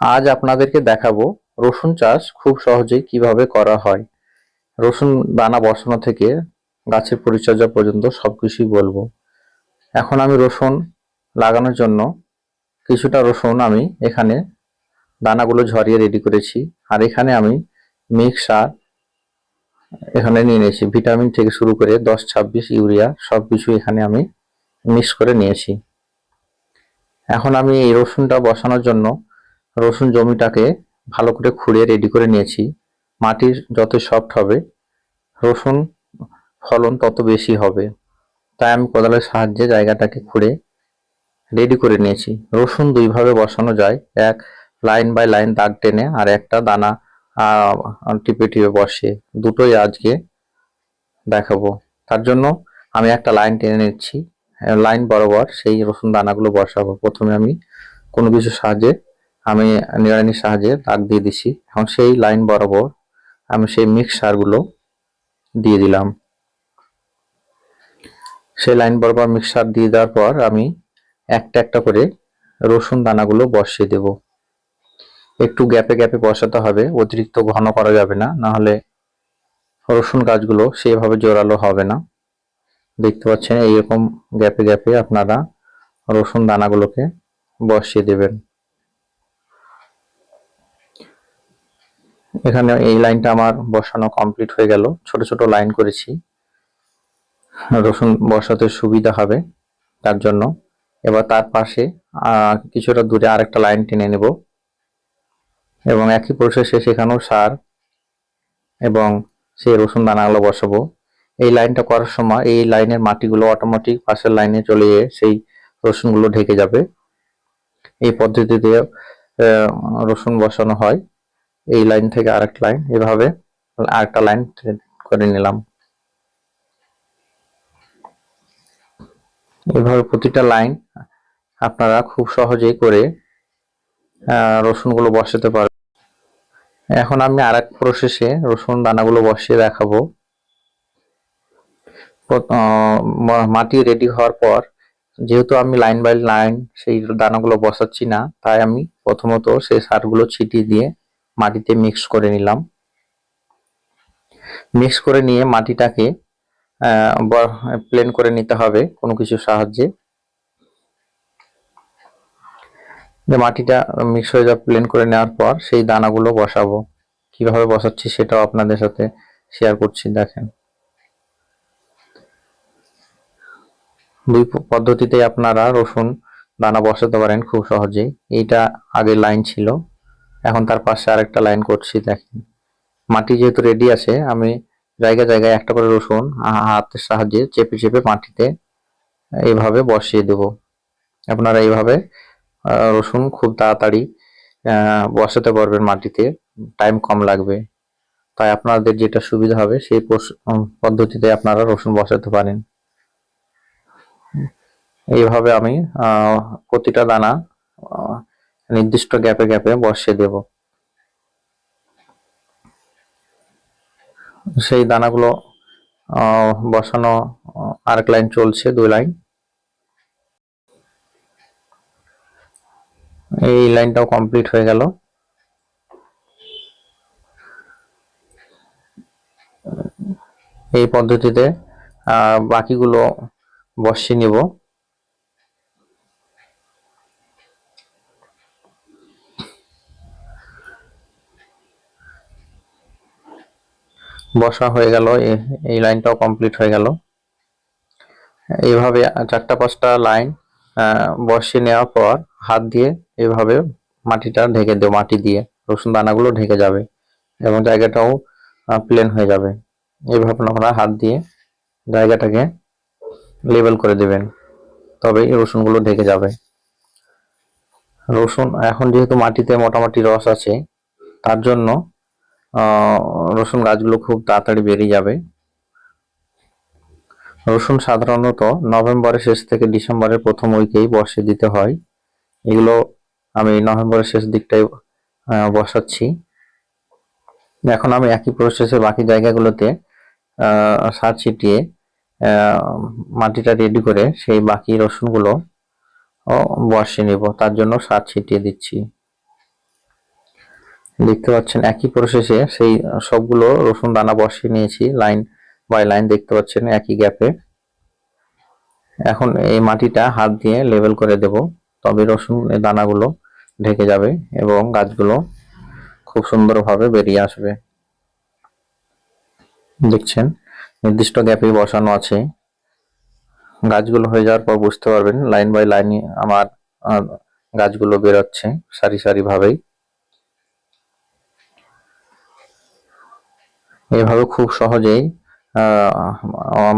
আজ আপনাদেরকে দেখাবো রসুন চাষ খুব সহজেই কীভাবে করা হয়। রসুন দানা বসানো থেকে গাছের পরিচর্যা পর্যন্ত সবকিছুই বলব। এখন আমি রসুন লাগানোর জন্য কিছুটা রসুন আমি এখানে দানাগুলো ঝরিয়ে রেডি করেছি। আর এখানে আমি মিক্স সার এখানে নিয়ে নিয়েছি। ভিটামিন থেকে শুরু করে দশ, ছাব্বিশ, ইউরিয়া সব কিছু এখানে আমি মিক্স করে নিয়েছি। এখন আমি এই রসুনটা বসানোর জন্য রসুন জমিটাকে ভালো করে খুঁড়ে রেডি করে নিয়েছি। মাটির যত সফট হবে, রসুন ফলন তত বেশি হবে। তাই আমি কোদালের সাহায্যে জায়গাটাকে খুঁড়ে রেডি করে নিয়েছি। রসুন দুইভাবে বসানো যায়, এক লাইন বাই লাইন দাগ টেনে আর একটা দানা টিপে টিপে বসে। দুটোই আজকে দেখাবো। তার জন্য আমি একটা লাইন টেনে নিচ্ছি। লাইন বরাবর সেই রসুন দানাগুলো বসাবো। প্রথমে আমি কোনো কিছুর সাহায্যে আমি নিড়ানির সাহায্যে দাগ দিয়ে দিছি। এখন সেই লাইন বরাবর আমি সেই মিক্স সারগুলো দিয়ে দিলাম। সেই লাইন বরাবর মিক্সার দিয়ে দেওয়ার পর আমি একটা একটা করে রসুন দানাগুলো বসিয়ে দেব। একটু গ্যাপে গ্যাপে বসাতে হবে, অতিরিক্ত ঘন করা যাবে না না হলে রসুন গাছগুলো সেভাবে জোরালো হবে না। দেখতে পাচ্ছেন, এইরকম গ্যাপে গ্যাপে আপনারা রসুন দানাগুলোকে বসিয়ে দেবেন। এখানে এই লাইনটা আমার বসানো কমপ্লিট হয়ে গেল। ছোট ছোট লাইন করেছি। রসুন বসাতে সুবিধা হবে তার জন্য। এবার তার পাশে কিছুটা দূরে আরেকটা লাইন টেনে নেব। এবং একই প্রসেসে সেখানেও সার এবং সেই রসুন দানাগুলো বসাবো। এই লাইনটা করার সময় এই লাইনের মাটিগুলো অটোমেটিক পাশের লাইনে চলে গিয়ে সেই রসুনগুলো ঢেকে যাবে। এই পদ্ধতিতে রসুন বসানো হয়। এই লাইন থেকে আরেকটা লাইন এভাবে আরেকটা লাইন করে নিলাম। এভাবে প্রতিটা লাইন আপনারা খুব সহজেই করে রসুনগুলো বসাতে পারবেন। এখন আমি আরেক প্রসেসে রসুন দানাগুলো বসিয়ে দেখাবো। মাটি রেডি হওয়ার পর, যেহেতু আমি লাইন বাই লাইন সেই দানাগুলো বসাচ্ছি না, তাই আমি প্রথমত সেই সারগুলো ছিটিয়ে দিয়ে মাটিতে মিক্স করে নিলাম। মিক্স করে নিয়ে মাটিটাকে প্লেন করে নিতে হবে কোনো কিছুর সাহায্যে। যে মাটিটা মিক্স হয়ে যাবে প্লেন করে নেওয়ার পর সেই দানাগুলো বসাবো। কীভাবে বসাচ্ছি সেটাও আপনাদের সাথে শেয়ার করছি, দেখেন। দুই প- পদ্ধতিতেই আপনারা রসুন, দানা বসাতে পারেন খুব সহজেই। এইটা আগের লাইন ছিল। এখন তার পাশে আরেকটা লাইন করছি, দেখেন। মাটি যেহেতু রেডি আছে, আমি জায়গায় জায়গায় একটা করে রসুন হাতের সাহায্যে চেপে চেপে মাটিতে এইভাবে বসিয়ে দেব। আপনারা এইভাবে রসুন খুব তাড়াতাড়ি বসাতে পারবেন মাটিতে টাইম কম লাগবে। তাই আপনাদের যেটা সুবিধা হবে, সেই পদ্ধতিতে আপনারা রসুন বসাতে পারেন। এইভাবে আমি প্রতিটা দানা নির্দিষ্ট গ্যাপে গ্যাপে বসিয়ে দেব। সেই দানাগুলো বসানো আরেক লাইন চলছে, দুই লাইন। এই লাইনটাও কমপ্লিট হয়ে গেল। এই পদ্ধতিতে বাকিগুলো বসিয়ে নিব। বসা হয়ে গেল এই লাইনটাও কমপ্লিট হয়ে গেল। এইভাবে চারটা পাঁচটা লাইন বসিয়ে নেওয়ার পর হাত দিয়ে এভাবে মাটিটা ঢেকে দেবো, মাটি দিয়ে। রসুন দানাগুলো ঢেকে যাবে এবং জায়গাটাও প্লেন হয়ে যাবে। এইভাবে আপনারা হাত দিয়ে জায়গাটাকে লেবেল করে দেবেন, তবেই রসুনগুলো ঢেকে যাবে। রসুন এখন যেহেতু মাটিতে মোটামুটি রস আছে, তার জন্য রসুন গাছগুলো খুব তাড়াতাড়ি বেরিয়ে যাবে। রসুন সাধারণত নভেম্বরের শেষ থেকে ডিসেম্বরের প্রথম উইকেই বর্ষে দিতে হয়। এগুলো আমি নভেম্বরের শেষ দিকটায় আহ, বসাচ্ছি। এখন আমি একই প্রসেসে বাকি জায়গাগুলোতে সার ছিটিয়ে মাটিটা রেডি করে সেই বাকি রসুনগুলো বসিয়ে নিব। তার জন্য সার ছিটিয়ে দিচ্ছি। দেখতে পাচ্ছেন একই প্রসেসে সেই সবগুলো রসুন, দানা বসিয়ে নিয়েছি লাইন বাই লাইন দেখতে পাচ্ছেন একই গ্যাপে এখন এই মাটিটা হাত দিয়ে লেভেল করে দেব, তবে রসুন দানাগুলো ঢেকে যাবে এবং গাছগুলো খুব সুন্দরভাবে বেরিয়ে আসবে। দেখছেন, নির্দিষ্ট গ্যাপে বসানো আছে। গাছগুলো হয়ে যাওয়ার পর বুঝতে পারবেন লাইন বাই লাইন আমার গাছগুলো বেরোচ্ছে সারি সারি এভাবে খুব সহজেই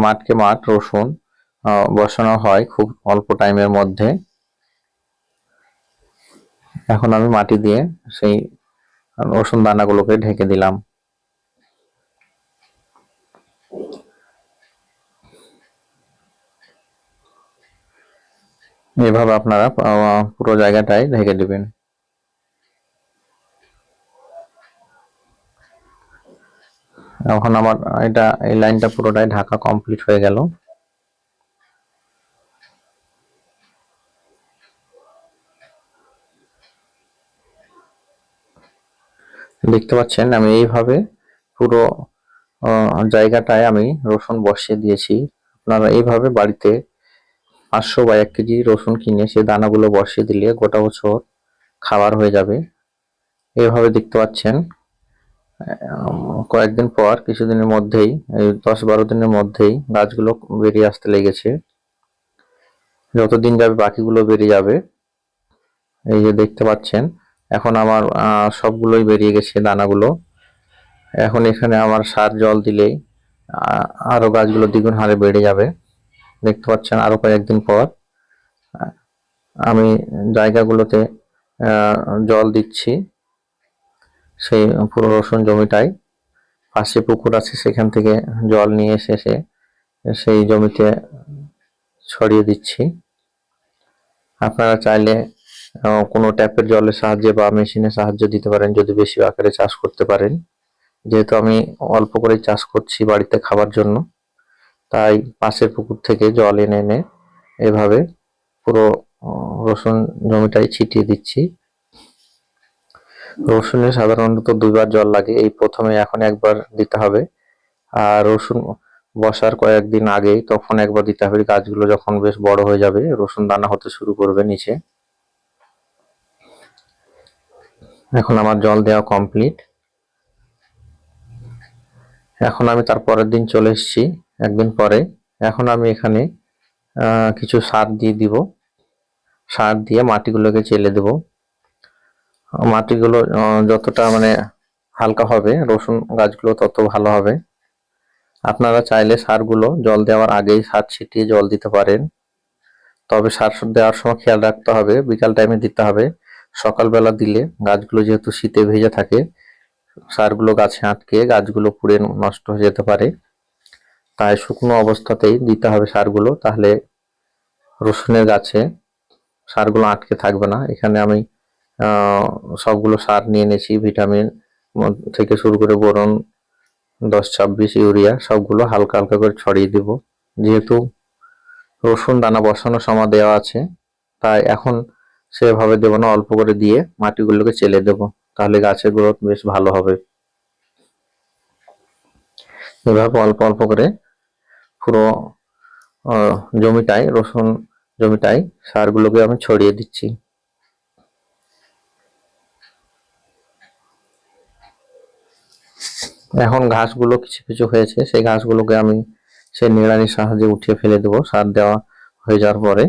মাঠকে মাঠ রসুন বসানো হয় খুব অল্প টাইমের মধ্যে। এখন আমি মাটি দিয়ে সেই রসুন দানাগুলোকে ঢেকে দিলাম। এভাবে আপনারা পুরো জায়গাটায় ঢেকে দিবেন। এখন আমার, এটা, এই লাইনটা পুরোটাই ঢাকা কমপ্লিট হয়ে গেল। দেখতে পাচ্ছেন, আমি এইভাবে পুরো জায়গাটায় আমি রসুন বসিয়ে দিয়েছি। আপনারা এইভাবে বাড়িতে পাঁচশো বা এক কেজি রসুন কিনে সেই দানাগুলো বসিয়ে দিলে গোটা বছর খাবার হয়ে যাবে। এইভাবে দেখতে পাচ্ছেন কয়েকদিন পর, কিছুদিনের মধ্যেই, এই দশ বারো দিনের মধ্যেই গাছগুলো বেরিয়ে আসতে লেগেছে। যতদিন যাবে বাকিগুলো বেরিয়ে যাবে। এই যে দেখতে পাচ্ছেন, এখন আমার সবগুলোই বেরিয়ে গেছে দানাগুলো। এখন এখানে আমার সার জল দিলেই আরও গাছগুলো দ্বিগুণ হারে বেড়ে যাবে। দেখতে পাচ্ছেন আরও কয়েকদিন পর আমি জায়গাগুলোতে জল দিচ্ছি। সেই পুরো রসুন জমিটাই। পাশে পুকুর আছে, সেখান থেকে জল নিয়ে এসে সেই জমিতে ছড়িয়ে দিচ্ছি। আপনারা চাইলে কোনো ট্যাপের জলের সাহায্যে বা মেশিনের সাহায্য দিতে পারেন, যদি বেশি আকারে চাষ করতে পারেন। যেহেতু আমি অল্প করে চাষ করছি বাড়িতে খাবার জন্য, তাই পাশের পুকুর থেকে জল এনে এনে এভাবে পুরো রসুন জমিটাই ছিটিয়ে দিচ্ছি। রসুনে সাধারণত দুইবার জল লাগে, এই প্রথমে এখন একবার দিতে হবে। আর রসুন বসার কয়েকদিন আগেই তখন একবার দিতে হবে, গাছগুলো যখন বেশ বড় হয়ে যাবে, রসুন দানা হতে শুরু করবে নিচে। এখন আমার জল দেওয়া কমপ্লিট। এখন আমি তার পরের দিন চলে এসেছি, একদিন পরে। এখন আমি এখানে কিছু সার দিয়ে দিব। সার দিয়ে মাটিগুলোকে চেলে দেব। মাটিগুলো যতটা মানে হালকা হবে, রসুন গাছগুলো তত ভালো হবে। আপনারা চাইলে সারগুলো জল দেওয়ার আগেই সার ছিটিয়ে জল দিতে পারেন। তবে সার দেওয়ার সময় খেয়াল রাখতে হবে, বিকাল টাইমে দিতে হবে। সকালবেলা দিলে গাছগুলো যেহেতু শীতে ভেজে থাকে, সারগুলো গাছে আটকে গাছগুলো পুড়ে নষ্ট হয়ে যেতে পারে। তাই শুকনো অবস্থাতেই দিতে হবে সারগুলো, তাহলে রসুনের গাছে সারগুলো আটকে থাকবে না। এখানে আমি সবগুলো সার নিয়ে নিয়েছি, ভিটামিন থেকে শুরু করে বোরন, দশ, ছাব্বিশ, ইউরিয়া, সবগুলো হালকা হালকা করে ছড়িয়ে দিব। যেহেতু রসুন, দানা বসানোর সময় দেওয়া আছে, তাই এখন সেভাবে দেবো না, অল্প করে দিয়ে মাটিগুলোকে চেলে দেব, তাহলে গাছের গ্রোথ বেশ ভালো হবে। এভাবে অল্প অল্প করে পুরো জমিটায় রসুন জমিটায় সারগুলোকে আমি ছড়িয়ে দিচ্ছি। এখন ঘাসগুলো কিছু কিছু হয়েছে, সেই ঘাসগুলোকে আমি সেই নিড়ানির সাহায্যে উঠিয়ে ফেলে দেবো, সার দেওয়া হয়ে যাওয়ার পরে।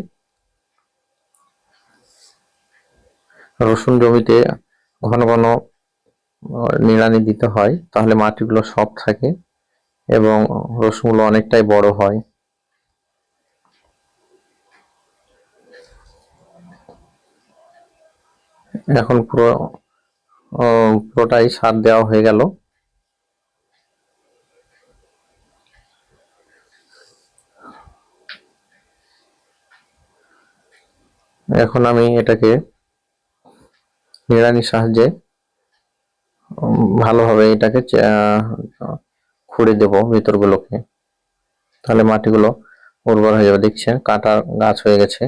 রসুন জমিতে ঘন ঘন নিড়ানি দিতে হয়, তাহলে মাটিগুলো সফট থাকে এবং রসুনগুলো অনেকটাই বড় হয়। এখন পুরো পুরোটাই সার দেওয়া হয়ে গেল। এখন আমি এটাকে নিড়ানির সাহায্যে ভালোভাবে এটাকে খুঁড়ে দেবো ভিতরগুলোকে। তাহলে মাটিগুলো উর্বর হয়ে যাবে, দেখছেন? কাটা গাছ হয়ে গেছে।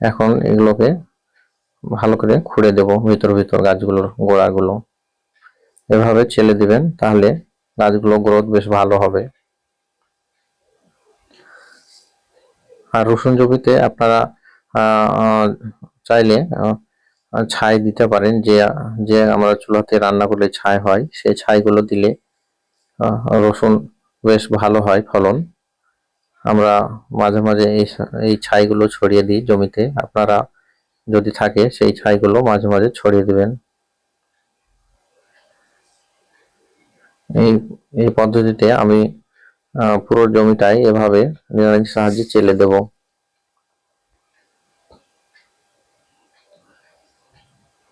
এখন এগুলোকে ভালো করে খুঁড়ে দেব ভিতর ভিতর গাছগুলোর গোড়াগুলো। এভাবে চেলে দিবেন, তাহলে গাছগুলো গ্রোথ বেশ ভালো হবে। আর রসুন জমিতে আপনারা চাইলে ছাই দিতে পারেন। যে যে আমরা চুলাতে রান্না করলে ছাই হয়, সেই ছাইগুলো দিলে রসুন বেশ ভালো হয় ফলন। আমরা মাঝে মাঝে এই এই ছাইগুলো ছড়িয়ে দিই জমিতে। আপনারা যদি থাকে, সেই ছাইগুলো মাঝে মাঝে ছড়িয়ে দিবেন। এই এই পদ্ধতিতে আমি পুরো জমিটাই এভাবে নিড়ানির সাহায্যে চেলে দেব।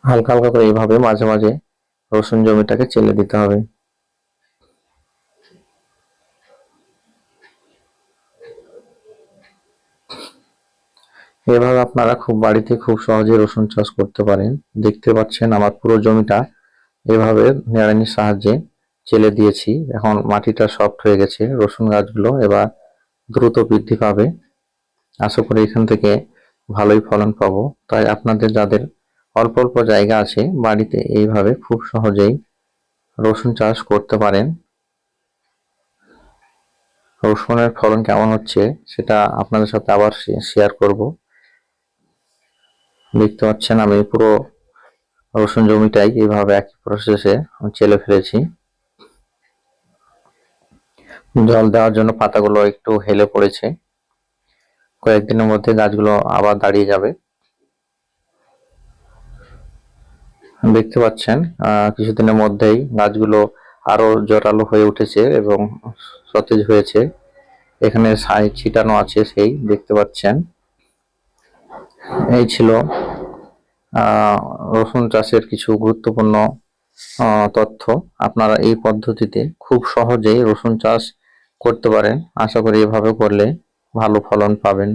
হালকা হালকা করে এইভাবে মাঝে মাঝে রসুন জমিটাকে চেলে দিতে হবে। এভাবে আপনারা খুব বাড়িতে খুব সহজে রসুন চাষ করতে পারেন। দেখতে পাচ্ছেন আমার পুরো জমিটা এভাবে নিড়ানির সাহায্যে চেলে দিয়েছি। এখন মাটিটা সফট হয়ে গেছে, রসুন গাছগুলো এবার দ্রুত বৃদ্ধি পাবে। আশা করি এখান থেকে ভালোই ফলন পাবো। তাই আপনাদের যাদের অল্প অল্প জায়গা আছে বাড়িতে, এইভাবে খুব সহজেই রসুন চাষ করতে পারেন। রসুনের ফলন কেমন হচ্ছে সেটা আপনাদের সাথে আবার শেয়ার করব। দেখতে পাচ্ছেন আমি পুরো রসুন জমিটাই এইভাবে একই প্রসেসে চেলে ফেলেছি। জল দেওয়ার জন্য পাতাগুলো একটু হেলে পড়েছে। কয়েকদিনের মধ্যে গাছগুলো আবার দাঁড়িয়ে যাবে। দেখতে পাচ্ছেন কিছুদিনের মধ্যেই গাছগুলো আরও জোরালো হয়ে উঠেছে এবং সতেজ হয়েছে। এখানে ছাই ছিটানো আছে সেই, দেখতে পাচ্ছেন। এই ছিল রসুন চাষের কিছু গুরুত্বপূর্ণ তথ্য। আপনারা এই পদ্ধতিতে খুব সহজেই রসুন চাষ করতে পারেন। আশা করি এভাবে করলে ভালো ফলন পাবেন।